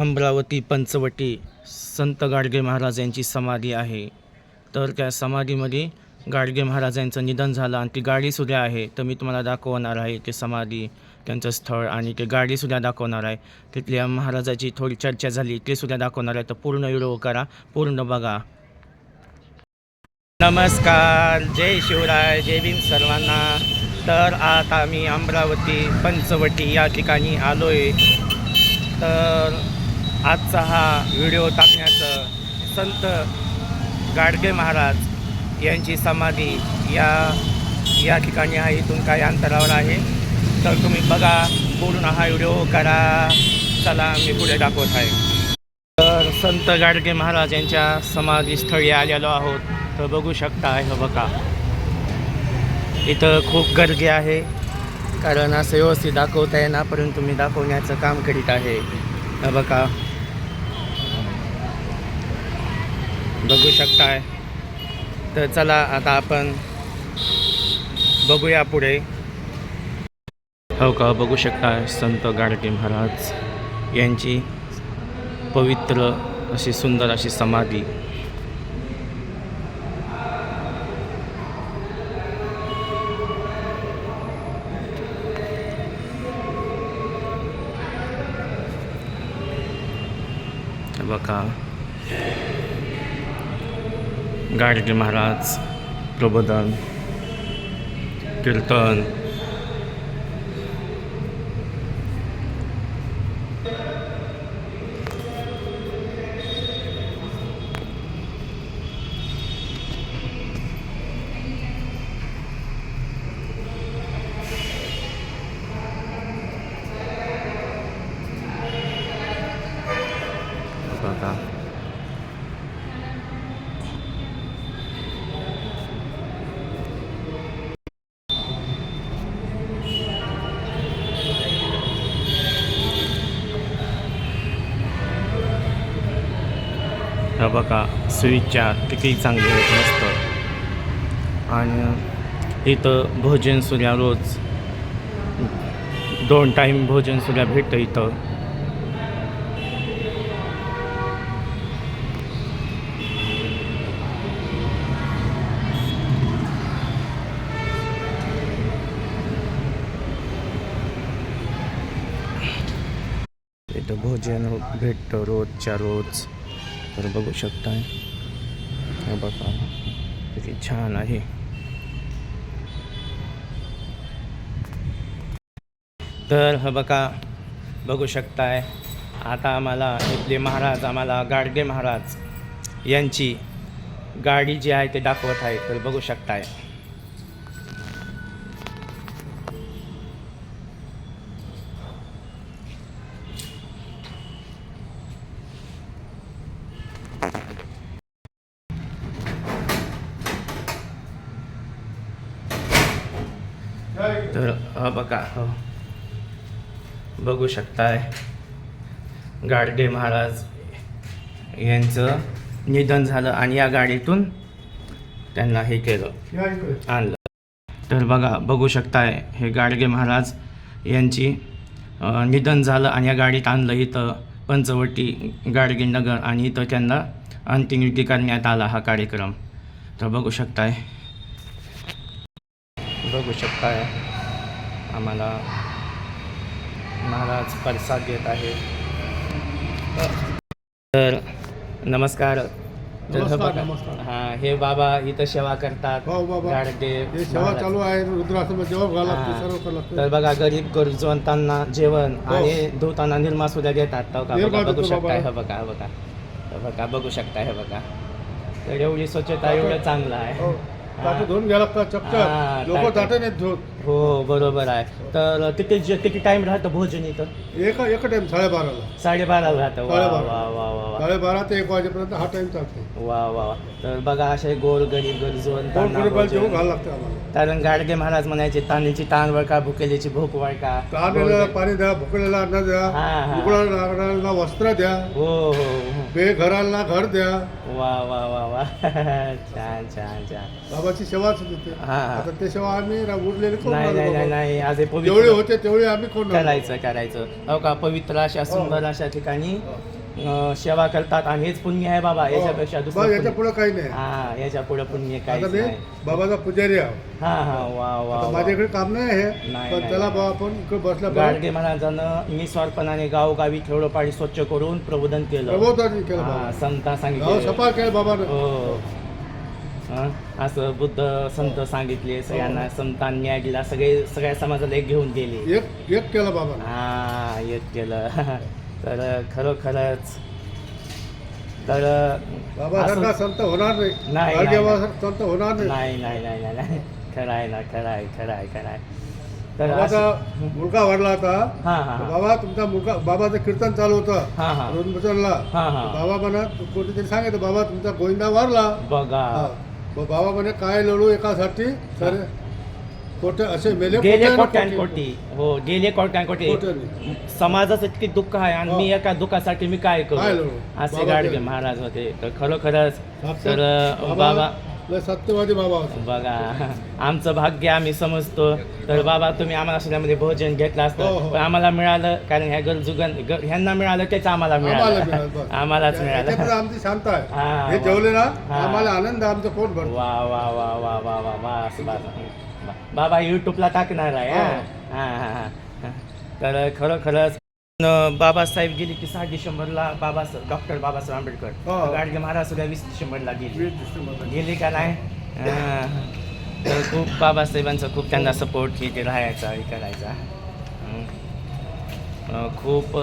अमरावती पंचवटी संत गाडगे महाराज यांची समाधी आहे. तर त्या समाधीमध्ये गाडगे महाराजांचं निधन झालं आणि ती गाडीसुद्धा आहे. तर मी तुम्हाला दाखवणार आहे ते समाधी त्यांचं स्थळ आणि ते गाडीसुद्धा दाखवणार आहे. तिथल्या महाराजाची थोडी चर्चा झाली ते सुद्धा दाखवणार आहे. तर पूर्ण व्हिडिओ करा पूर्ण बघा. नमस्कार जय शिवराय जय भीम सर्वांना. तर आता मी अमरावती पंचवटी या ठिकाणी आलो आहे तर आजचा हा व्हिडिओ टाकण्याचं संत गाडगे महाराज यांची समाधी या या ठिकाणी आहे. इथून काही अंतरावर आहे. तर तुम्ही बघा पूर्ण हा व्हिडिओ करा. चला मी पुढे दाखवत आहे. तर संत गाडगे महाराज यांच्या समाधीस्थळी आलेलो आहोत. तर बघू शकता हे बघा. इथं खूप गर्दी आहे. कारण असं व्यवस्थित दाखवता येणार परंतु मी दाखवण्याचं काम करीत आहे. बघा. बघू शकताय. तर चला आता आपण बघूया पुढे. हो का बघू शकताय संत गाडगे महाराज यांची पवित्र अशी सुंदर अशी समाधी हे बघा गाडगे महाराज प्रबोधन कीर्तन. बघा हे बघा स्वीटच्या किती चांगली आहेत मस्त. आणि इथं भोजन सुद्धा रोज दोन टाईम भोजन सुद्धा भेटतं इथं. इथं भोजन भेटतं रोजच्या रोज. तर बघू शकताय हे। बघा किती छान आहे तर हे बघा बघू शकताय आता आम्हाला इथले महाराज आम्हाला गाडगे महाराज यांची गाडी जी आहे ते दाखवत आहे तर बघू शकताय तर हा बघा. हो बघू शकताय. गाडगे महाराज यांचं निधन झालं आणि या गाडीतून त्यांना हे केलं. आणलं. तर बघा बघू शकताय हे गाडगे महाराज यांची निधन झालं आणि या गाडीत आणलं इथं पंचवटी गाडगे नगर आणि इथं त्यांना अंत्यविधी करण्यात आला हा कार्यक्रम. तर बघू शकताय. बघू शकताय. आम्हाला महाराज प्रसाद देत आहे तर नमस्कार. हे नमस्कार, बघा नमस्कार. हा हे बाबा इथं सेवा करतात. हो बाबा. गाडगे हे सेवा महाराज. चालू आहे रुद्राश्रमात जेवण घाला लागते हा. सर्व करावं लागतं तर बघा गरीब गरजवंतांना जेवण हो. आणि धुताना निर्मा सुद्धा देतात. का? निर्मा बघा बघू शकताय हे. बघा हे बघा. हे बघा बघू शकताय हे बघा. तर एवढी स्वच्छता एवढं चांगलं आहे. हो. ताटे धुवून घ्या लागतात हा, चक्कर लोक ताटे. ताटे नाहीत धुत हो बरोबर आहे. तर तिथे जे किती टाइम राहतं भोजन इथं एक एक टाइम साडेबाराला. साडेबारा राहतं. वा. वा वा वा वा. साडेबारा ते एक वाजेपर्यंत हा टाइम चालतो वा वा वा. तर बघा असे गोर गरीब जेवण भोजन. घालावं लागतं आम्हाला. कारण गाडगे महाराज म्हणायचे तानीची ताण वळका भुकेलीची भूक वळका. ताटेला पाणी द्या भुकलेला अन्न द्या हा, हा. वस्त्र द्या. हो हो हो. बेघरांना घर द्या. वा वा वा वा. छान छान छान. बाबाची सेवाच होते. हा, हा. आता ते सेवा आम्ही रा- उरलेले नाही नाही नाही बाबा? नाही. आज हे जेवढे पवित्र होते तेवढे आम्ही कोण करायचं करायचं. हो का? पवित्र अशा सुंदर अशा ठिकाणी अं, सेवा करतात. आणि हेच पुण्य आहे बाबा. याच्यापेक्षा हो. बस दुसरं याच्या पुण्य- पुढे काही नाही. हा याच्यापुढे पुण्य आता काहीच मी नाही. बाबाचा पुजारी आहे. हा हा. वा वा आता वा. माझ्याकडे काम नाही आहे. नाही, पण नाही, त्याला. बाबा आपण इकडे बसल्या गाडगे महाराजानं निस्वार्थपणाने गावोगावी खेळोपाडी स्वच्छ करून प्रबोधन केलं. प्रबोधन केलं हा, बाबा. संता गाव सांगितले सफा केलं बाबानं. हो हं? असं बुद्ध संत सांगितले सगळ्यांना संतांनी न्याय दिला सगळे सगळ्या समाजाला एक घेऊन गेले. एक एक केलं बाबानं हा एक केलं. तर खरोखरच. तर बाबासारखा असं- संत होणार नाही. संत होणार नाही. नाही नाही नाही नाही नाही. खरं आहे ना खरं आहे खरं आहे खरं आहे. तर बाबाचा असं- मुलगा वाढला होता. हा हा हा. बाबा तुमचा मुलगा बाबाचं कीर्तन चालू होतं. हा हा. हा हा. बाबा म्हणत कोणीतरी सांगितलं बाबा तुमचा गोविंदा वारला बघा. हा. बाबा म्हणे काय लढू एकासाठी तर कोटे असे मेले गेले कोट्यानं कोट्यान कोटी. कोटी हो गेले कोट्यान कोटी कोट्याने. समाजाचं इतके दुःख आहे आणि मी एका दुःखासाठी मी काय काय करू लढू? असे बाबा गाडगे. महाराज होते तर खरोखरच तर बाबा सत्यवादी बाबा बघा आमचं भाग्य आम्ही समजतो तर बाबा तुम्ही आम्हाला सुद्धामध्ये भोजन घेतलं हो, असतं हो. पण आम्हाला मिळालं कारण ह्या गरजुगन ह्यांना मिळालं तेच आम्हाला मिळालं. आम्हालाच मिळालं आमची शांत हा, आहे हे वा. जेवले ना हा. आम्हाला आनंद आमचं पोट भरतो वा वा वा वा वा वा बस बाबा युट्यूबला टाकणार आहे हा हो. हा, हा, हा. तर खरोखरच बाबासाहेब गेले की सहा डिसेंबरला बाबा डॉक्टर बाबासाहेब आंबेडकर. हो. गाडगे महाराज सुद्धा वीस डिसेंबरला गेले. गेले. का नाही. तर खूप बाबासाहेबांचा खूप त्यांना सपोर्ट हे ते राहायचा हे करायचा. खूप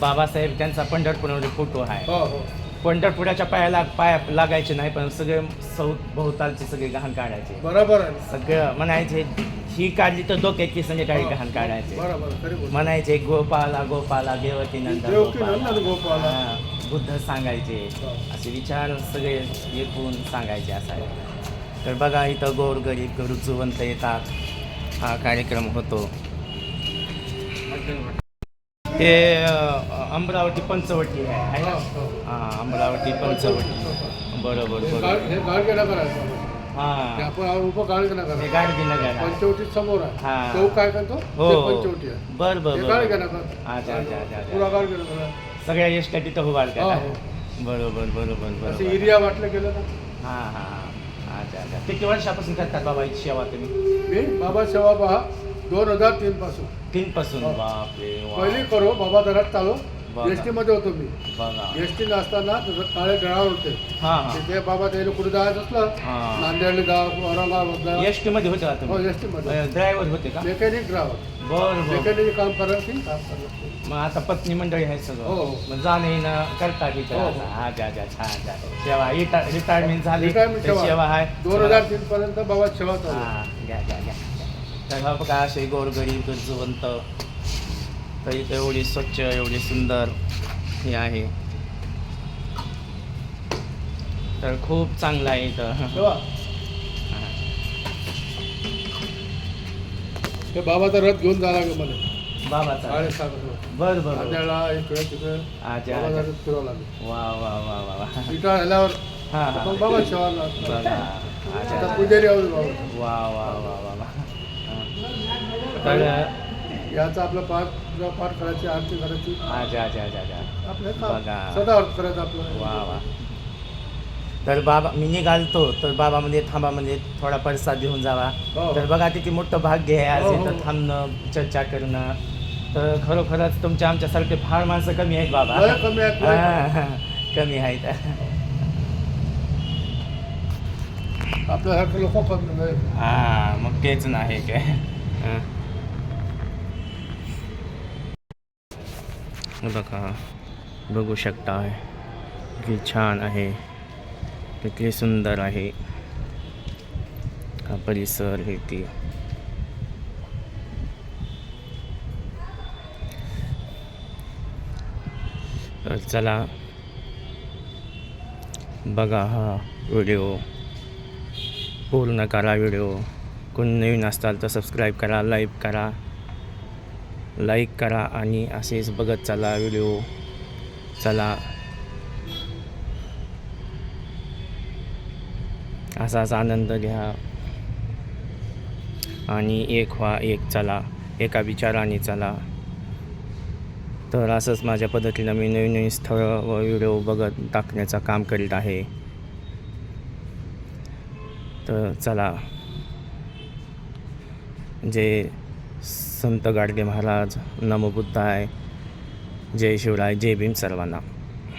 बाबासाहेब त्यांचा पंढरपूरमध्ये फोटो आहे. हो हो. पंढरपुराच्या पायाला पाया लागायचे नाही पण सगळे सौ भोवतालचे सगळे गहाण काढायचे. बरोबर आहे. सगळं म्हणायचे ही काढली तर डोक्याची संध्याकाळी गहाण काढायचे. बरोबर खरी गोष्ट. म्हणायचे गोपाला गोपाला देवकी नंदन देवकी गोपाला. नंदन गोपाला. हा, बुद्ध सांगायचे. असे विचार सगळे एकूण सांगायचे असाय तर बघा इथं गोरगरीब गरुजवंत येतात. हा कार्यक्रम होतो. हे अ, अमरावती पंचवटी आहे ना? हो, अमरावती पंचवटी बरोबर बरोबर हे ते आपण नगर. गाडगी नगर. पंचवटी समोर आहे हा. चौक काय करतो हो ते पंचवटी आहे बर बर बर गाडगे नगर अच्छा अच्छा अच्छा अच्छा. पुरा गाडगे नगर आहे. सगळ्या एसट्या तिथं उभा हो, हो. बरोबर बरोबर बरोबर एरिया वाटलं गेलं ना हा हा. अच्छा अच्छा किती वर्षापासून करतात बाबा ही सेवा तुम्ही मी बाबा सेवा पहा दोन हजार तीन पासून तीन पासून हो. बापरे वा. पहिली करो बाबा दरात चालू बघा. एसमध्ये होतो मी. बघा. एस टी नसताना तिथं काळे गळावर होते. हा हा. तिथे बाबा त्याला कुठे जायचं असलं जा औरंगाबाद जा एस टी मध्ये होते का हो तुम्ही? एस टी मध्ये ड्रायव्हर होते का? मेकॅनिक ड्रायव्हर बर बर. मेकॅनिक काम करायची काम करायचं मग आता पत्नी मंडळी आहे सगळं. हो, हो. मग जाणे येणं करता की हो, हो. छान सेवा रिटायरमेंट झाली. तर सेवा. आहे. दोन हजार तीन पर्यंत बाबा सेवा चालू हा घ्या घ्या घ्या. तर हा बघा असे गोरगरीब गरजवंत तर इथं एवढी स्वच्छ एवढी सुंदर हे आहे. तर खूप चांगलं आहे इथं. बाबाचा रथ घेऊन जायला लागेल मला. बाबाचा बर बर रथ फिरावं लागेल. वा वा वा वा वा. हा हा. बाबा पुजारी वा वा वा वा वा. तर याचा आपला पाठ पाठ करायची आरती करायची. अच्छा अच्छा अच्छा अच्छा आपलं बघा. काम सदा अर्थ करायचं आपलं वा वा. तर बाबा मी निघालतो. तर बाबा म्हणजे थांबा म्हणजे थोडा प्रसाद घेऊन जावा. हो. तर बघा किती मोठं भाग्य आहे आज हो, हो. इथं थांबणं चर्चा करणं. तर खरोखरच तुमच्या आमच्यासारखे फार माणसं कमी आहेत बाबा. लय कमी आहेत, लय. हा, कमी आहेत. आपल्यासारखे लोक कमी नाही हा मग तेच नाही काय. हा. बघा. बघू शकता. किती छान आहे. किती सुंदर आहे. हा परिसर हे ती. तर चला बघा हा व्हिडिओ. पूर्ण करा व्हिडिओ. कोण नवीन असताल तर सबस्क्राईब करा लाईक करा. लाईक करा आणि असेच बघत चला व्हिडिओ चला. असाच आनंद घ्या. आणि एक व्हा एक चला. एका विचाराने चला. तर असंच माझ्या पद्धतीनं मी नवीन नवीन स्थळं व व्हिडिओ बघत टाकण्याचं काम करीत आहे. तर चला. जे संत गाडगे महाराज नमबुद्धाय जय शिवराय जय भीम सर्वांना.